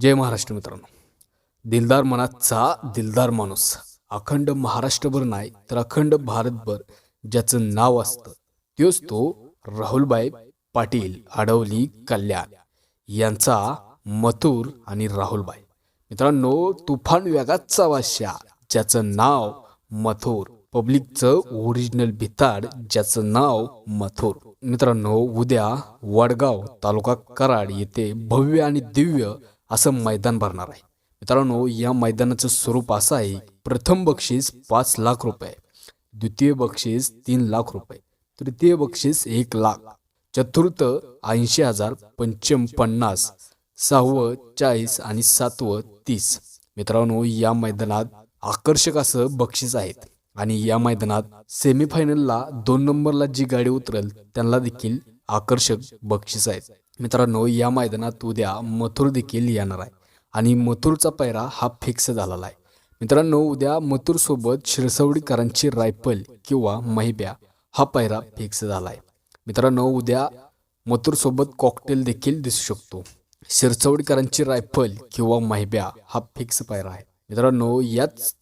जय महाराष्ट्र मित्रांनो. दिलदार मनाचा दिलदार माणूस. अखंड महाराष्ट्रभर नाही तर अखंड भारतभर ज्याचं नाव असतं तोच तो राहुलबाई पाटील आडवली कल्याण यांचा मथुर आणि राहुलबाई. मित्रांनो तुफान वेगाचा वाश्या ज्याचं नाव मथुर. पब्लिकचं ओरिजिनल भिताड ज्याचं नाव मथुर. मित्रांनो उद्या वडगाव तालुका कराड येथे भव्य आणि दिव्य असं मैदान भरणार आहे. मित्रांनो या मैदानाचं स्वरूप असं आहे प्रथम बक्षीस पाच लाख रुपये द्वितीय बक्षीस तीन लाख रुपये तृतीय बक्षीस एक लाख चतुर्थ ऐंशी हजार पंचम पन्नास सहावं चाळीस आणि सातवं तीस. मित्रांनो या मैदानात आकर्षक असं बक्षीस आहेत आणि या मैदानात सेमीफायनलला दोन नंबरला जी गाडी उतरेल त्यांना देखील आकर्षक बक्षीस आहेत. मित्रांनो या मैदानात उद्या मथुर देखील येणार आहे. आणि मथुरचा पैरा हा फिक्स झालेला आहे. मित्रांनो उद्या मथुरसोबत शिरसवडीकरांची रायफल किंवा महिब्या हा पैरा फिक्स झाला आहे. मित्रांनो उद्या मथुरसोबत कॉकटेल देखील दिसू शकतो. शिरसवडीकरांची रायफल किंवा महिब्या हा फिक्स पैरा आहे. मित्रांनो याच